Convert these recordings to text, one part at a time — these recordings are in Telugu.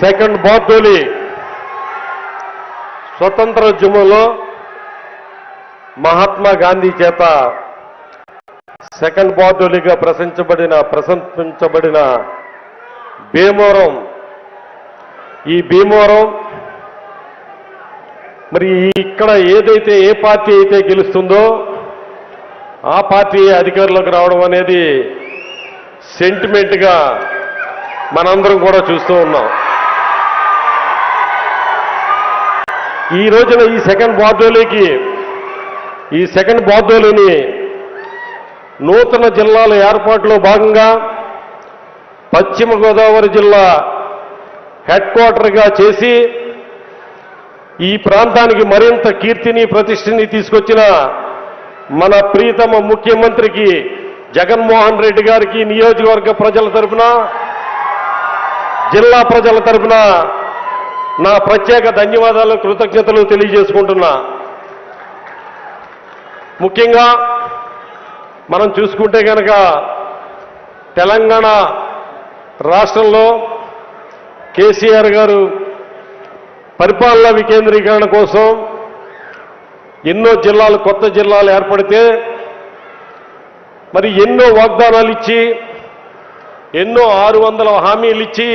సెకండ్ బార్డోలి స్వతంత్రోద్యమంలో మహాత్మా గాంధీ చేత సెకండ్ బార్డోలిగా ప్రశంసబడిన ప్రశంసించబడిన భీమవరం. ఈ భీమవరం మరి ఇక్కడ ఏదైతే ఏ పార్టీ అయితే గెలుస్తుందో ఆ పార్టీ అధికారంలోకి రావడం అనేది సెంటిమెంట్గా మనందరం కూడా చూస్తూ ఉన్నాం. ఈ రోజున ఈ సెకండ్ బార్డోలీకి ఈ సెకండ్ బార్డోలీని నూతన జిల్లాల ఏర్పాటులో భాగంగా పశ్చిమ గోదావరి జిల్లా హెడ్ క్వార్టర్గా చేసి ఈ ప్రాంతానికి మరింత కీర్తిని ప్రతిష్టని తీసుకొచ్చిన మన ప్రీతమ ముఖ్యమంత్రికి జగన్మోహన్ రెడ్డి గారికి నియోజకవర్గ ప్రజల తరపున జిల్లా ప్రజల తరపున నా ప్రత్యేక ధన్యవాదాలు కృతజ్ఞతలు తెలియజేసుకుంటున్నా. ముఖ్యంగా మనం చూసుకుంటే కనుక తెలంగాణ రాష్ట్రంలో కేసీఆర్ గారు పరిపాలన వికేంద్రీకరణ కోసం ఎన్నో జిల్లాలు కొత్త జిల్లాలు ఏర్పడితే మరి ఎన్నో వాగ్దానాలు ఇచ్చి ఎన్నో ఆరు వందల హామీలు ఇచ్చి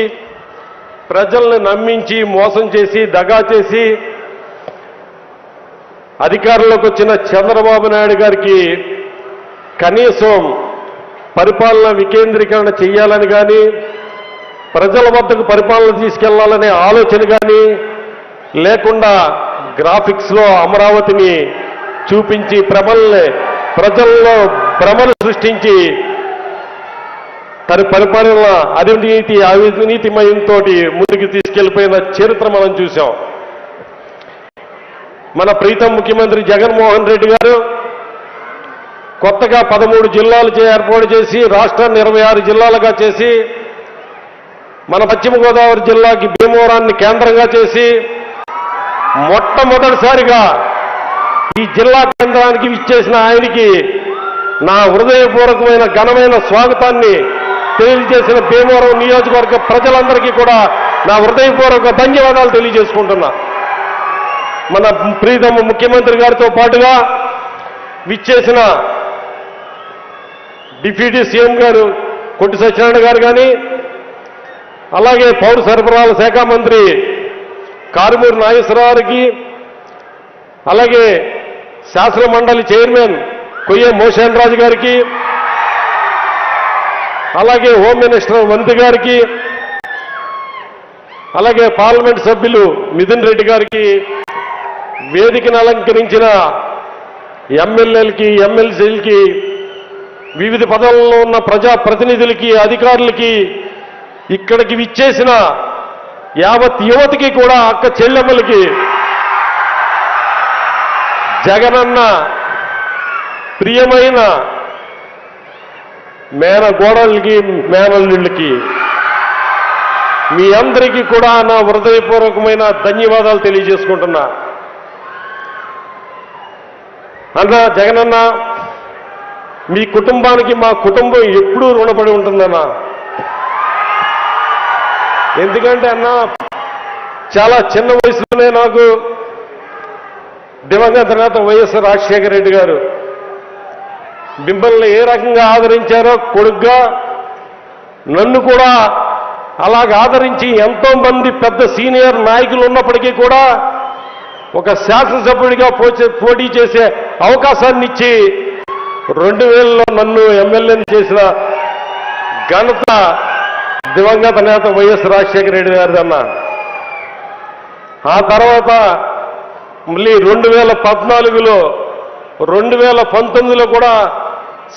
ప్రజల్ని నమ్మించి మోసం చేసి దగా చేసి అధికారంలోకి వచ్చిన చంద్రబాబు నాయుడు గారికి కనీసం పరిపాలన వికేంద్రీకరణ చేయాలని కానీ ప్రజల వద్దకు పరిపాలన తీసుకెళ్ళాలనే ఆలోచన కానీ లేకుండా గ్రాఫిక్స్లో అమరావతిని చూపించి ప్రబల్ని ప్రజల్లో భ్రమను సృష్టించి తన పరిపాలన అవినీతి అవినీతిమయంతో ముందుకు తీసుకెళ్ళిపోయిన చరిత్ర మనం చూశాం. మన ప్రీతం ముఖ్యమంత్రి జగన్మోహన్ రెడ్డి గారు కొత్తగా పదమూడు జిల్లాలు ఏర్పాటు చేసి రాష్ట్రాన్ని ఇరవై ఆరు జిల్లాలుగా చేసి మన పశ్చిమ గోదావరి జిల్లాకి భీమవరాన్ని కేంద్రంగా చేసి మొట్టమొదటిసారిగా ఈ జిల్లా కేంద్రానికి విచ్చేసిన ఆయనకి నా హృదయపూర్వకమైన ఘనమైన స్వాగతాన్ని తెలియజేసిన భీమవరం నియోజకవర్గ ప్రజలందరికీ కూడా నా హృదయపూర్వక ధన్యవాదాలు తెలియజేసుకుంటున్నా. మన ప్రీతమ ముఖ్యమంత్రి గారితో పాటుగా విచ్చేసిన డిప్యూటీ సీఎం గారు కొట్టి సత్యనారాయణ గారు కానీ అలాగే పౌర సరఫరాల శాఖ మంత్రి కారుమూరు నాగేశ్వరరావుకి అలాగే శాసన మండలి చైర్మన్ కొయ్య మోషన్ రాజు గారికి అలాగే హోమ్ మినిస్టర్ వంతి గారికి అలాగే పార్లమెంట్ సభ్యులు మిథున్ రెడ్డి గారికి వేదికను అలంకరించిన ఎమ్మెల్యేలకి ఎమ్మెల్సీలకి వివిధ పదవుల్లో ఉన్న ప్రజా ప్రతినిధులకి అధికారులకి ఇక్కడికి విచ్చేసిన యావత్ యువతికి కూడా అక్క చెల్లెమ్మలకి జగనన్న ప్రియమైన మేన గోడలకి మేనల్లుళ్ళకి మీ అందరికీ కూడా నా హృదయపూర్వకమైన ధన్యవాదాలు తెలియజేసుకుంటున్నా. అన్న జగనన్న మీ కుటుంబానికి మా కుటుంబం ఎప్పుడూ రుణపడి ఉంటుందన్నా. ఎందుకంటే అన్న చాలా చిన్న వయసులోనే నాకు దివంగత నేత వైఎస్ రాజశేఖర రెడ్డి గారు మిమ్మల్ని ఏ రకంగా ఆదరించారో కొడుగ్గా నన్ను కూడా అలాగ ఆదరించి ఎంతో మంది పెద్ద సీనియర్ నాయకులు ఉన్నప్పటికీ కూడా ఒక శాసనసభ్యుడిగా పోచే- పోటీ చేసే అవకాశాన్ని ఇచ్చి రెండు వేలలో నన్ను ఎమ్మెల్యేని చేసిన ఘనత దివంగత నేత వైఎస్ రాజశేఖర రెడ్డి గారిది ఆ తర్వాత మళ్ళీ రెండు వేల పద్నాలుగులో రెండు వేల పంతొమ్మిదిలో కూడా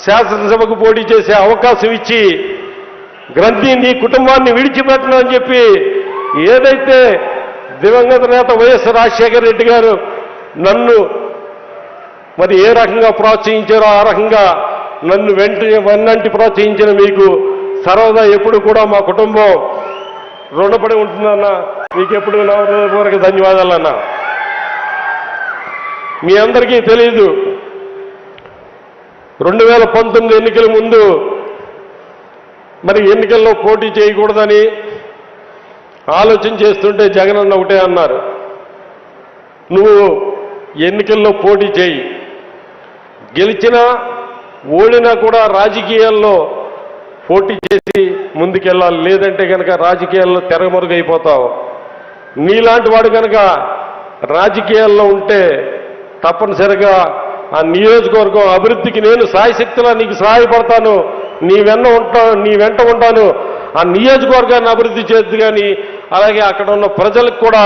శాసనసభకు పోటీ చేసే అవకాశం ఇచ్చి గ్రంథి నీ కుటుంబాన్ని విడిచిపెట్టను అని చెప్పి ఏదైతే దివంగత నేత వైఎస్ రాజశేఖర రెడ్డి గారు నన్ను మరి ఏ రకంగా ప్రోత్సహించారో ఆ రకంగా నన్ను వెంట వెన్నంటి ప్రోత్సహించిన మీకు సర్వదా ఎప్పుడు కూడా మా కుటుంబం రుణపడి ఉంటుందన్న. మీకు ఎప్పుడు నా ధన్యవాదాలు అన్న మీ అందరికీ తెలియదు రెండు వేల పంతొమ్మిది ఎన్నికల ముందు మరి ఎన్నికల్లో పోటీ చేయకూడదని ఆలోచన చేస్తుంటే జగనన్న ఒకటే అన్నారు. నువ్వు ఎన్నికల్లో పోటీ చేయి. గెలిచినా ఓడినా కూడా రాజకీయాల్లో పోటీ చేసి ముందుకెళ్ళాలి. లేదంటే కనుక రాజకీయాల్లో తెరమరుగైపోతావు. నీలాంటి వాడు కనుక రాజకీయాల్లో ఉంటే తప్పనిసరిగా ఆ నియోజకవర్గం అభివృద్ధికి నేను సాయశక్తిలా నీకు సహాయపడతాను. నీ వెన్న ఉంటా నీ వెంట ఉంటాను. ఆ నియోజకవర్గాన్ని అభివృద్ధి చేద్దు కానీ అలాగే అక్కడ ఉన్న ప్రజలకు కూడా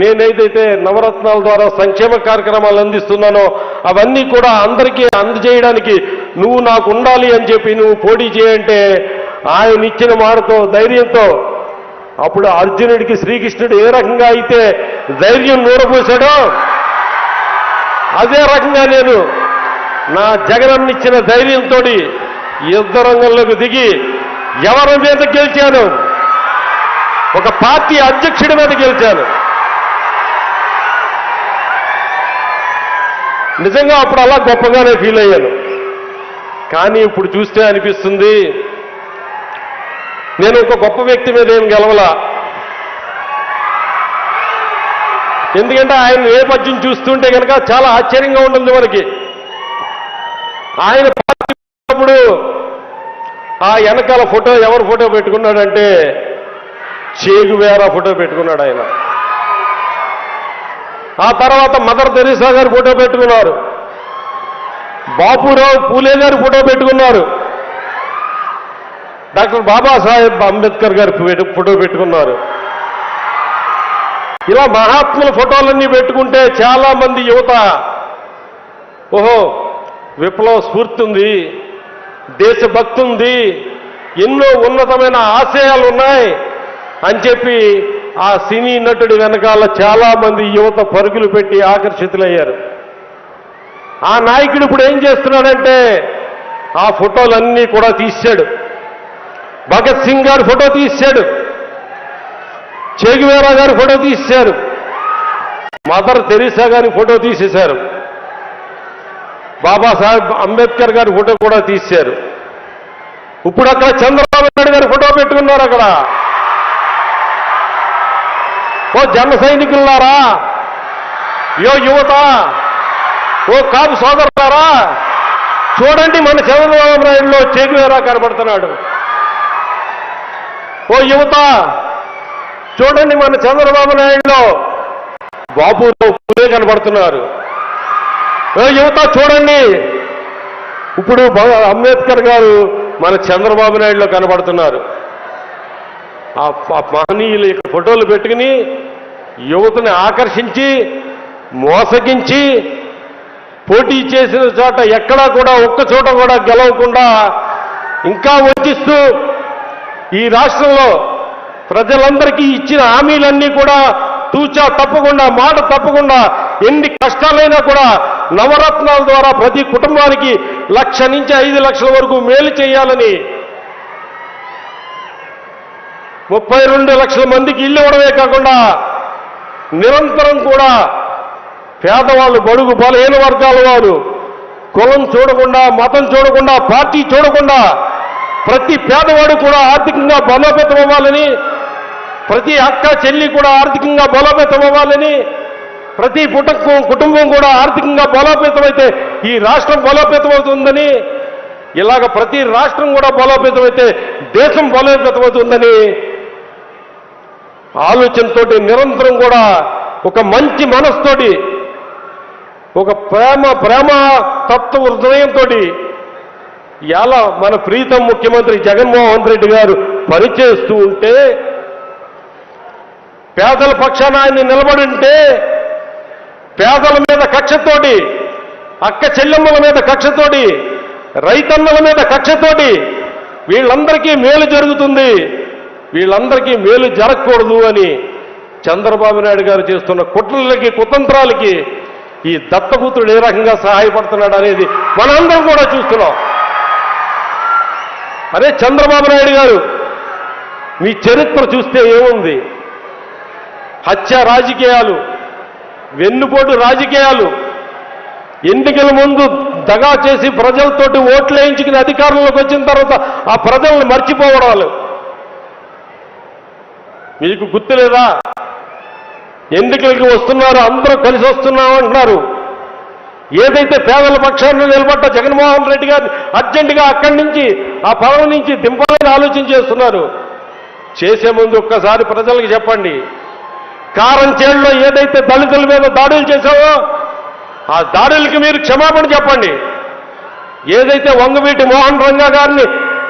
నేనేదైతే నవరత్నాల ద్వారా సంక్షేమ కార్యక్రమాలు అందిస్తున్నానో అవన్నీ కూడా అందరికీ అందజేయడానికి నువ్వు నాకు ఉండాలి అని చెప్పి నువ్వు పోటీ చేయంటే ఆయన ఇచ్చిన మాటతో ధైర్యంతో అప్పుడు అర్జునుడికి శ్రీకృష్ణుడు ఏ రకంగా అయితే ధైర్యం నూరపోశాడో అదే రకంగా నేను నా జగనన్నిచ్చిన ధైర్యంతో యుద్ధ రంగంలోకి దిగి ఎవరి మీద గెలిచాను? ఒక పార్టీ అధ్యక్షుడి మీద గెలిచాను. నిజంగా అప్పుడు అలా గొప్పగానే ఫీల్ అయ్యాను. కానీ ఇప్పుడు చూస్తే అనిపిస్తుంది నేను ఒక గొప్ప వ్యక్తి మీద ఏం గెలవలా. ఎందుకంటే ఆయన నేపథ్యం చూస్తుంటే కనుక చాలా ఆశ్చర్యంగా ఉంటుంది మనకి. ఆయన పార్టీ ఆ వెనకాల ఫోటో ఎవరు ఫోటో పెట్టుకున్నాడంటే చేగువేరా ఫోటో పెట్టుకున్నాడు ఆయన. ఆ తర్వాత మదర్ తెరీసా గారి ఫోటో పెట్టుకున్నారు. బాపురావు పూలే గారి ఫోటో పెట్టుకున్నారు. డాక్టర్ బాబాసాహెబ్ అంబేద్కర్ గారు ఫోటో- ఫోటో పెట్టుకున్నారు. ఇలా మహాత్ముల ఫోటోలన్నీ పెట్టుకుంటే చాలా మంది యువత ఓహో విప్లవ స్ఫూర్తి ఉంది దేశభక్తి ఉంది ఎన్నో ఉన్నతమైన ఆశయాలు ఉన్నాయి అని చెప్పి ఆ సినీ నటుడి వెనకాల చాలా మంది యువత పరుగులు పెట్టి ఆకర్షితులయ్యారు. ఆ నాయకుడు ఇప్పుడు ఏం చేస్తున్నాడంటే ఆ ఫోటోలన్నీ కూడా తీశాడు. భగత్ సింగ్ గారి ఫోటో తీశాడు. చేగువేరా గారి ఫోటో తీశారు. మదర్ తెరీసా గారి ఫోటో తీసేశారు. బాబాసాహెబ్ అంబేద్కర్ గారి ఫోటో కూడా తీశారు. ఇప్పుడు అక్కడ చంద్రబాబు నాయుడు గారి ఫోటో పెట్టుకున్నారు అక్కడ. ఓ జన సైనికులారా యో యువత ఓ కాపు సోదరులారా చూడండి మన చంద్రబాబు నాయుడులో చేగువేరా కనబడుతున్నాడు. ఓ యువత చూడండి మన చంద్రబాబు నాయుడులో బాబులో పులే కనబడుతున్నారు. ఓ యువత చూడండి. ఇప్పుడు అంబేద్కర్ గారు మన చంద్రబాబు నాయుడులో కనబడుతున్నారు. ఆ మహనీయుల యొక్క ఫోటోలు పెట్టుకుని యువతని ఆకర్షించి మోసగించి పోటీ చేసిన చోట ఎక్కడా కూడా ఒక్క చోట కూడా గెలవకుండా ఇంకా వంచిస్తూ ఈ రాష్ట్రంలో ప్రజలందరికీ ఇచ్చిన హామీలన్నీ కూడా తూచా తప్పకుండా మాట తప్పకుండా ఎన్ని కష్టాలైనా కూడా నవరత్నాల ద్వారా ప్రతి కుటుంబానికి లక్ష నుంచి ఐదు లక్షల వరకు మేలు చేయాలని ముప్పై రెండు లక్షల మందికి ఇల్లు ఇవ్వడమే కాకుండా నిరంతరం కూడా పేదవాళ్ళు బడుగు బలహీన వర్గాల వారు కులం చూడకుండా మతం చూడకుండా పార్టీ చూడకుండా ప్రతి పేదవాడు కూడా ఆర్థికంగా బలోపేతం అవ్వాలని ప్రతి అక్క చెల్లి కూడా ఆర్థికంగా బలోపేతం అవ్వాలని ప్రతి కుటుంబం కుటుంబం కూడా ఆర్థికంగా బలోపేతమైతే ఈ రాష్ట్రం బలోపేతం అవుతుందని ఇలాగ ప్రతి రాష్ట్రం కూడా బలోపేతం అయితే దేశం బలోపేతం అవుతుందని ఆలోచనతోటి నిరంతరం కూడా ఒక మంచి మనస్తోటి ఒక ప్రేమ ప్రేమ తత్వ హృదయంతో ఎలా మన ప్రీతం ముఖ్యమంత్రి జగన్మోహన్ రెడ్డి గారు పనిచేస్తూ ఉంటే పేదల పక్షాన ఆయన నిలబడి ఉంటే పేదల మీద కక్షతోటి అక్క చెల్లెమ్మల మీద కక్షతోటి రైతన్నల మీద కక్షతోటి వీళ్ళందరికీ మేలు జరుగుతుంది. వీళ్ళందరికీ మేలు జరగకూడదు అని చంద్రబాబు నాయుడు గారు చేస్తున్న కుట్రలకి కుతంత్రాలకి ఈ దత్తపుత్రుడు ఏ రకంగా సహాయపడుతున్నాడు అనేది మనందరం కూడా చూస్తున్నాం. అరే చంద్రబాబు నాయుడు గారు మీ చరిత్ర చూస్తే ఏముంది? హత్య రాజకీయాలు వెన్నుపోటు రాజకీయాలు ఎన్నికల ముందు దగా చేసి ప్రజలతోటి ఓట్లు వేయించుకుని అధికారంలోకి వచ్చిన తర్వాత ఆ ప్రజలను మర్చిపోవడాలు. మీకు గుర్తు లేదా? ఎన్నికలకి వస్తున్నారు అందరూ కలిసి వస్తున్నాం అంటున్నారు. ఏదైతే పేదల పక్షాన్ని నిలబడ్డ జగన్మోహన్ రెడ్డి గారు అర్జెంటుగా అక్కడి నుంచి ఆ పదవి నుంచి దింపాలని ఆలోచన చేస్తున్నారు. చేసే ముందు ఒక్కసారి ప్రజలకు చెప్పండి. కారం చేడులో ఏదైతే దళితుల మీద దాడులు చేశావో ఆ దాడులకి మీరు క్షమాపణ చెప్పండి. ఏదైతే వంగవీటి మోహన్ రంగా గారిని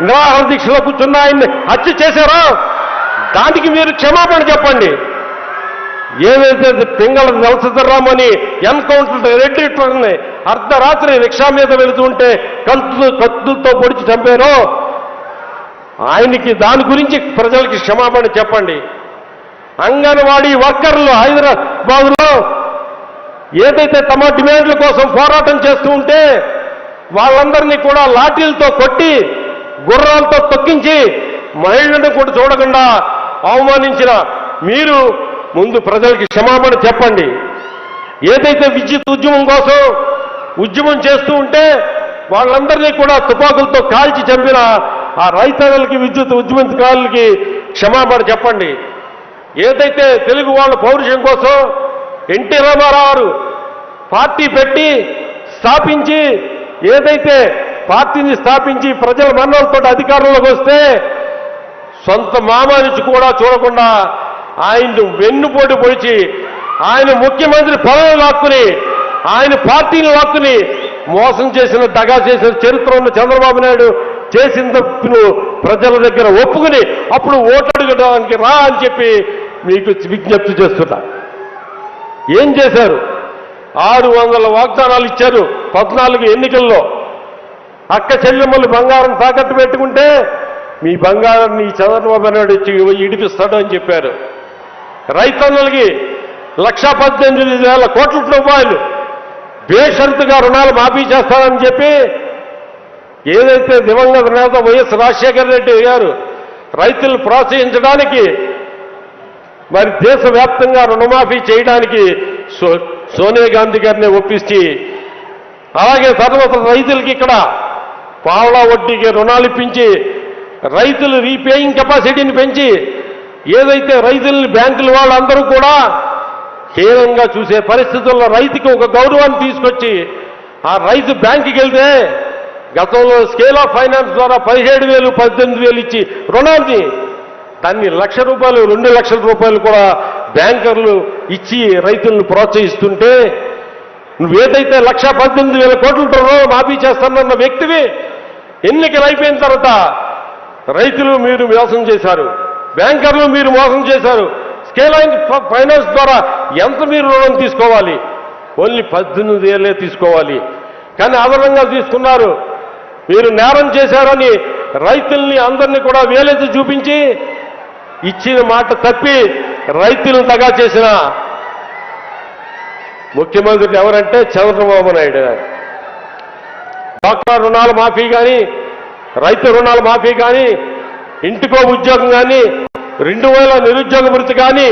నిరాహార దీక్షలో కూర్చున్న ఆయన్ని హత్య చేశారో దానికి మీరు క్షమాపణ చెప్పండి. ఏదైతే పింగళ నలసీధరరామని ఎన్కౌంటర్ రెడ్డిని అర్ధరాత్రి రిక్షా మీద వెళుతుంటే కత్తులు కత్తులతో పొడిచి చంపారో? ఆయనకి దాని గురించి ప్రజలకి క్షమాపణ చెప్పండి. అంగన్వాడీ వర్కర్లు హైదరాబాద్లో ఏదైతే తమ డిమాండ్ల కోసం పోరాటం చేస్తూ ఉంటే వాళ్ళందరినీ కూడా లాఠీలతో కొట్టి గుర్రాలతో తొక్కించి మహిళలను కూడా చూడకుండా అవమానించిన మీరు ముందు ప్రజలకి క్షమాపణ చెప్పండి. ఏదైతే విద్యుత్ ఉద్యమం కోసం ఉద్యమం చేస్తూ ఉంటే వాళ్ళందరినీ కూడా తుపాకులతో కాల్చి చంపిన ఆ రైతన్నలకి విద్యుత్ ఉద్యమకారులకి క్షమాపణ చెప్పండి. ఏదైతే తెలుగు వాళ్ళ పౌరుషం కోసం ఎన్టీ రామారావు పార్టీ పెట్టి స్థాపించి ఏదైతే పార్టీని స్థాపించి ప్రజల మన్నలతో అధికారంలోకి వస్తే సొంత మామ కూడా చూడకుండా ఆయన వెన్నుపోటు పొడిచి ఆయన ముఖ్యమంత్రి పదవి లాక్కుని ఆయన పార్టీని లాక్కుని మోసం చేసిన దగా చేసిన చరిత్ర ఉన్న చంద్రబాబు నాయుడు చేసిన తప్పును ప్రజల దగ్గర ఒప్పుకుని అప్పుడు ఓటడుగడానికి రా అని చెప్పి మీకు విజ్ఞప్తి చేస్తున్నా. ఏం చేశారు? ఆరు వందల వాగ్దానాలు ఇచ్చారు పద్నాలుగు ఎన్నికల్లో. అక్క చెల్లెమ్మలు బంగారం తాకట్టు పెట్టుకుంటే మీ బంగారం నీ చంద్రబాబు నాయుడు ఇడిపిస్తాడు అని చెప్పారు. రైతన్నులకి లక్షా పద్దెనిమిది వేల కోట్ల రూపాయలు బేషరతుగా రుణాలు మాఫీ చేస్తానని చెప్పి ఏదైతే దివంగత నేత వైఎస్ రాజశేఖర రెడ్డి గారు రైతులు ప్రోత్సహించడానికి మరి దేశవ్యాప్తంగా రుణమాఫీ చేయడానికి సో సోనియా గాంధీ గారిని ఒప్పించి అలాగే తర్వాత రైతులకి ఇక్కడ పావలా వడ్డీకి రుణాలు ఇప్పించి రైతులు రీపేయింగ్ కెపాసిటీని పెంచి ఏదైతే రైతుల్ని బ్యాంకుల వాళ్ళందరూ కూడా హీనంగా చూసే పరిస్థితుల్లో రైతుకి ఒక గౌరవాన్ని తీసుకొచ్చి ఆ రైతు బ్యాంకుకి వెళ్తే గతంలో స్కేల్ ఆఫ్ ఫైనాన్స్ ద్వారా పదిహేడు వేలు పద్దెనిమిది వేలు ఇచ్చి రుణాన్ని దాన్ని లక్ష రూపాయలు రెండు లక్షల రూపాయలు కూడా బ్యాంకర్లు ఇచ్చి రైతులను ప్రోత్సహిస్తుంటే నువ్వేదైతే లక్ష పద్దెనిమిది వేల కోట్లతో రుణం మాఫీ చేస్తానన్న వ్యక్తివి ఎన్నికలు అయిపోయిన తర్వాత రైతులు మీరు మోసం చేశారు. బ్యాంకర్లు మీరు మోసం చేశారు. స్కేల్ ఫైనాన్స్ ద్వారా ఎంత మీరు రుణం తీసుకోవాలి? ఓన్లీ పద్దెనిమిది వేలే తీసుకోవాలి. కానీ అదనంగా తీసుకున్నారు. మీరు నేరం చేశారని రైతుల్ని అందరినీ కూడా వేలెత్తి చూపించి ఇచ్చిన మాట తప్పి రైతులను తగా చేసిన ముఖ్యమంత్రి ఎవరంటే చంద్రబాబు నాయుడు గారు. డాక్టర్ రుణాలు మాఫీ కానీ రైతు రుణాల మాఫీ కానీ ఇంటికో ఉద్యోగం కానీ రెండు వేల నిరుద్యోగ వృత్తి కానీ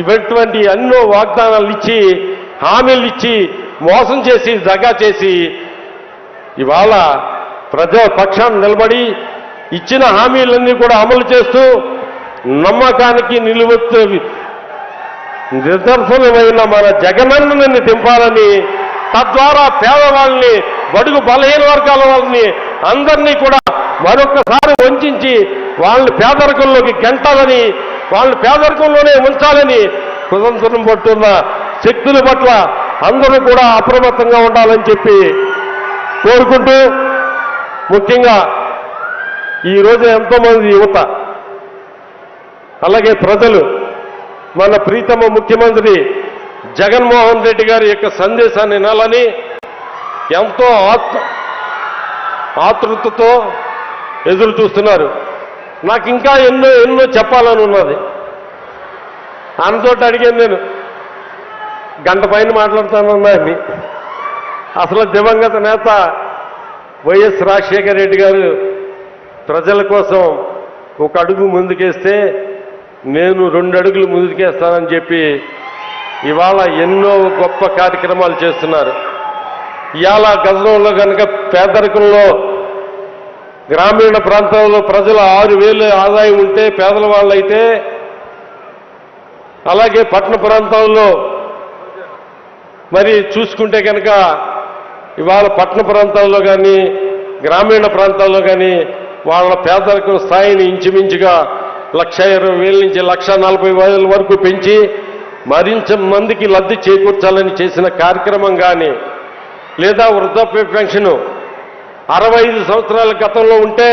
ఇటువంటి ఎన్నో వాగ్దానాలు ఇచ్చి హామీలు ఇచ్చి మోసం చేసి దగా చేసి ఇవాళ ప్రజా పక్షాన్ని నిలబడి ఇచ్చిన హామీలన్నీ కూడా అమలు చేస్తూ నమ్మకానికి నిలువెత్తు నిదర్శనమైన మన జగనన్నని దింపాలని తద్వారా పేదవాళ్ళని బడుగు బలహీన వర్గాల వాళ్ళని అందరినీ కూడా మరొకసారి వంచి వాళ్ళని పేదరికంలోకి గెంటాలని వాళ్ళని పేదరికంలోనే ఉంచాలని కుతంత్రం పట్టున్న శక్తుల పట్ల అందరూ కూడా అప్రమత్తంగా ఉండాలని చెప్పి కోరుకుంటూ ముఖ్యంగా ఈరోజు ఎంతోమంది యువత అలాగే ప్రజలు మన ప్రీతమ ముఖ్యమంత్రి జగన్మోహన్ రెడ్డి గారి యొక్క సందేశాన్ని వినాలని ఎంతో ఆత్మ ఆతృతతో ఎదురు చూస్తున్నారు. నాకు ఇంకా ఎన్నో ఎన్నో చెప్పాలని ఉన్నది. ఆయనతోటి అడిగాను నేను. గంట పైన మాట్లాడుతానన్నాన్ని అసలు దివంగత నేత వైఎస్ రాజశేఖర రెడ్డి గారు ప్రజల కోసం ఒక అడుగు ముందుకేస్తే నేను రెండు అడుగులు ముందుకేస్తానని చెప్పి ఇవాళ ఎన్నో గొప్ప కార్యక్రమాలు చేస్తున్నారు. ఇవాళ గతంలో కనుక పేదరికంలో గ్రామీణ ప్రాంతాల్లో ప్రజల ఆరు వేలు ఆదాయం ఉంటే పేదల వాళ్ళైతే అలాగే పట్టణ ప్రాంతాల్లో మరి చూసుకుంటే కనుక ఇవాళ పట్టణ ప్రాంతాల్లో కానీ గ్రామీణ ప్రాంతాల్లో కానీ వాళ్ళ పేదరికం స్థాయిని ఇంచుమించుగా లక్ష ఇరవై వేల నుంచి లక్ష నలభై వేల వరకు పెంచి మరింత మందికి లబ్ధి చేకూర్చాలని చేసిన కార్యక్రమం కానీ లేదా వృద్ధాప్య పెన్షన్. అరవై ఐదు సంవత్సరాల గతంలో ఉంటే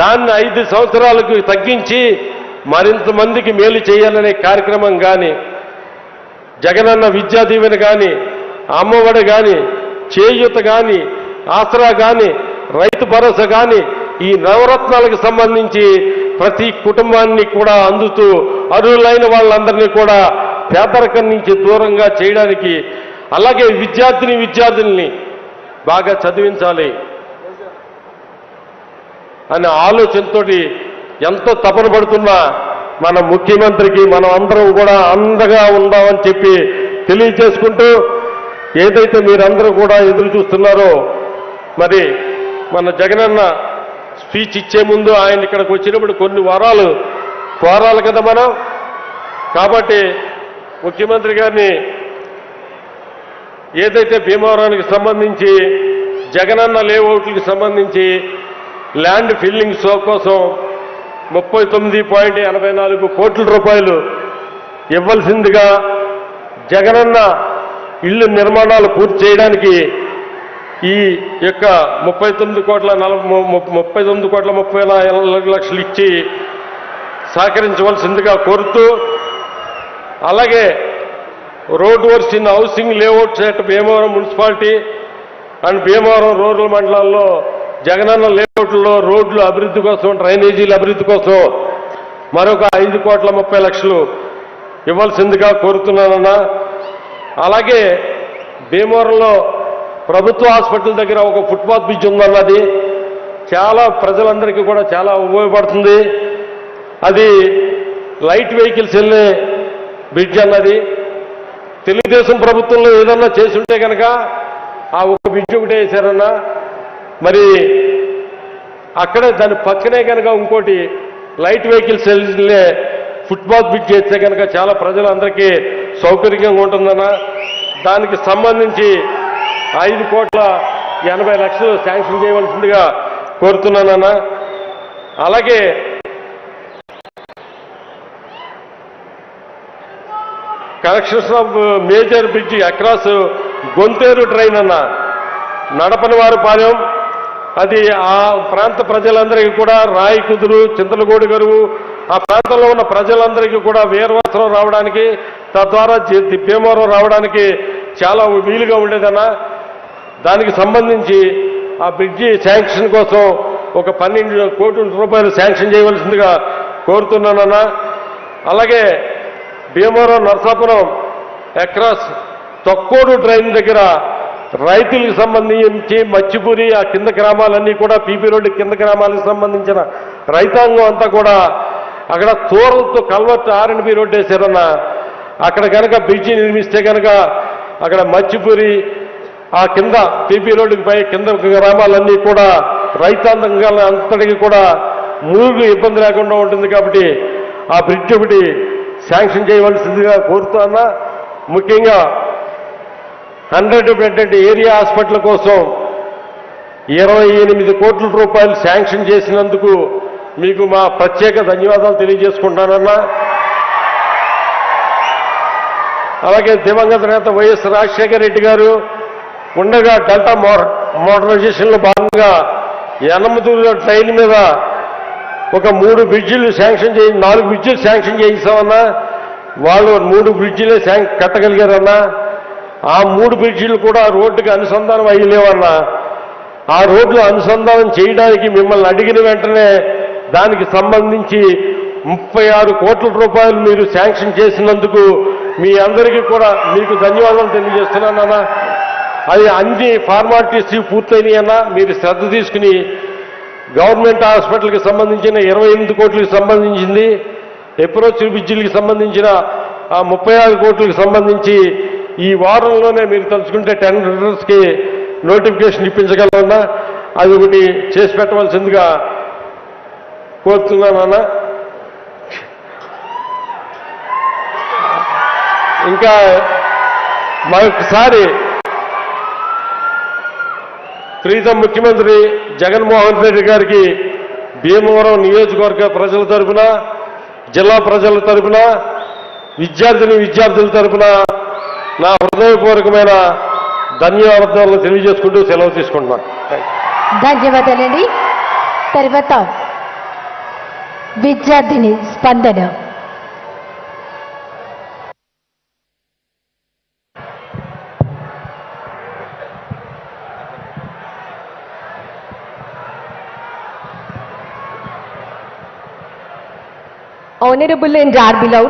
దాన్ని ఐదు సంవత్సరాలకు తగ్గించి మరింత మందికి మేలు చేయాలనే కార్యక్రమం కానీ జగనన్న విద్యా దీవెన కానీ అమ్మఒడి కానీ చేయూత కానీ ఆసరా కానీ రైతు భరోసా కానీ ఈ నవరత్నాలకు సంబంధించి ప్రతి కుటుంబాన్ని కూడా అందుతూ అర్హులైన వాళ్ళందరినీ కూడా పేదరికం నుంచి దూరంగా చేయడానికి అలాగే విద్యార్థిని విద్యార్థుల్ని బాగా చదివించాలి అనే ఆలోచనతో ఎంతో తపన పడుతున్న మన ముఖ్యమంత్రికి మనం అందరం కూడా అందగా ఉందామని చెప్పి తెలియజేసుకుంటూ ఏదైతే మీరందరూ కూడా ఎదురు చూస్తున్నారో మరి మన జగనన్న స్పీచ్ ఇచ్చే ముందు ఆయన ఇక్కడికి వచ్చినప్పుడు కొన్ని వారాలు కోరాలి కదా మనం. కాబట్టి ముఖ్యమంత్రి గారిని ఏదైతే భీమవరానికి సంబంధించి జగనన్న లేఅవుట్లకు సంబంధించి ల్యాండ్ ఫిల్లింగ్ షో కోసం ముప్పై తొమ్మిది పాయింట్ ఎనభై నాలుగు కోట్ల రూపాయలు ఇవ్వాల్సిందిగా జగనన్న ఇల్లు నిర్మాణాలు పూర్తి చేయడానికి ఈ యొక్క ముప్పై తొమ్మిది కోట్ల నలభై ముప్పై తొమ్మిది కోట్ల ముప్పై లక్షలు ఇచ్చి సహకరించవలసిందిగా కోరుతూ అలాగే road works in housing layouts at Bhimavaram municipality and Bhimavaram rural మండలాల్లో జగనన్న లేఅవుట్లో రోడ్లు అభివృద్ధి కోసం డ్రైనేజీల అభివృద్ధి కోసం మరొక ఐదు కోట్ల ముప్పై లక్షలు ఇవ్వాల్సిందిగా కోరుతున్నానన్నా. అలాగే భీమవరంలో ప్రభుత్వ హాస్పిటల్ దగ్గర ఒక ఫుట్పాత్ బ్రిడ్జ్ ఉందన్నది. చాలా ప్రజలందరికీ కూడా చాలా ఉపయోగపడుతుంది. అది లైట్ వెహికల్స్ వెళ్ళే బ్రిడ్జ్ అన్నది. తెలుగుదేశం ప్రభుత్వంలో ఏదన్నా చేసి ఉంటే కనుక ఆ ఒక బ్రిడ్జ్ ఒకటే వేశారన్నా మరి అక్కడే దాని పక్కనే కనుక ఇంకోటి లైట్ వెహికల్స్ వెళ్ళే ఫుట్పాత్ బ్రిడ్జ్ చేస్తే కనుక చాలా ప్రజలందరికీ సౌకర్యంగా ఉంటుందన్న. దానికి సంబంధించి ఐదు కోట్ల ఎనభై లక్షలు శాంక్షన్ చేయవలసిందిగా కోరుతున్నానన్నా. అలాగే collections of major bridge across Gonteru drain అన్న నడపని వారు పాలెం. అది ఆ ప్రాంత ప్రజలందరికీ కూడా రాయి కుదురు చింతలగూడు గరువు ఆ ప్రాంతంలో ఉన్న ప్రజలందరికీ కూడా వీరవస్త్రం రావడానికి తద్వారా భీమవరం రావడానికి చాలా వీలుగా ఉండేదన్న. దానికి సంబంధించి ఆ బ్రిడ్జి శాంక్షన్ కోసం ఒక పన్నెండు కోట్ల రూపాయలు శాంక్షన్ చేయవలసిందిగా కోరుతున్నానన్నా. అలాగే భీమవరం నరసాపురం అక్రాస్ తొక్కోడు ట్రైన్ దగ్గర రైతులకు సంబంధించి మచ్చిపూరి ఆ కింద గ్రామాలన్నీ కూడా పీపీ రోడ్డు కింద గ్రామాలకు సంబంధించిన రైతాంగం అంతా కూడా అక్కడ తోరలతో కల్వర్ట్ ఆర్ బి రోడ్డు వేశారన్న. అక్కడ కనుక బ్రిడ్జి నిర్మిస్తే కనుక అక్కడ మచ్చిపూరి ఆ కింద పీపీ రోడ్డుకి పై కింద గ్రామాలన్నీ కూడా రైతాంగం అంతటికి కూడా మూడు ఇబ్బంది లేకుండా ఉంటుంది కాబట్టి ఆ బ్రిడ్జ్ ఒకటి శాంక్షన్ చేయవలసిందిగా కోరుతున్నా ముఖ్యంగా హండ్రెడ్ బెడ్ ఏరియా హాస్పిటల్ కోసం ఇరవై ఎనిమిది కోట్ల రూపాయలు శాంక్షన్ చేసినందుకు మీకు మా ప్రత్యేక ధన్యవాదాలు తెలియజేసుకుంటానన్నా. అలాగే దివంగత నేత వైఎస్ రాజశేఖర రెడ్డి గారు ఉండగా డెల్టా మోడర్నైజేషన్లో భాగంగా ఎనమదూరు ట్రైన్ మీద ఒక మూడు బ్రిడ్జిలు శాంక్షన్ చేయి నాలుగు బ్రిడ్జిలు శాంక్షన్ చేయిస్తామన్నా వాళ్ళు మూడు బ్రిడ్జిలే శాంక్ కట్టగలిగారన్నా? ఆ మూడు బ్రిడ్జిలు కూడా రోడ్డుకి అనుసంధానం అయ్యలేవన్నా ఆ రోడ్లు అనుసంధానం చేయడానికి మిమ్మల్ని అడిగిన వెంటనే దానికి సంబంధించి ముప్పై ఆరు కోట్ల రూపాయలు మీరు శాంక్షన్ చేసినందుకు మీ అందరికీ కూడా మీకు ధన్యవాదాలు తెలియజేస్తున్నానన్నా. అది అన్ని ఫార్మాలిటీస్ పూర్తయినాయన్నా మీరు శ్రద్ధ తీసుకుని గవర్నమెంట్ హాస్పిటల్కి సంబంధించిన ఇరవై ఎనిమిది కోట్లకు సంబంధించింది అప్రోచ్ బ్రిడ్జిలకి సంబంధించిన ముప్పై ఆరు కోట్లకు సంబంధించి ఈ వారంలోనే మీరు తలుచుకుంటే టెండర్స్కి నోటిఫికేషన్ ఇప్పించగలమన్నా అది ఒకటి చేసి పెట్టవలసిందిగా కోరుతున్నానన్నా ఇంకా మరొకసారి ప్రీతం ముఖ్యమంత్రి జగన్మోహన్ రెడ్డి గారికి భీమవరం నియోజకవర్గ ప్రజల తరపున జిల్లా ప్రజల తరపున విద్యార్థిని విద్యార్థుల తరపున నా హృదయపూర్వకమైన ధన్యవాదాలు తెలియజేసుకుంటూ సెలవు తీసుకుంటున్నాను. ధన్యవాదాలండి. తర్వాత విద్యార్థిని స్పందన. Honorable and Beloved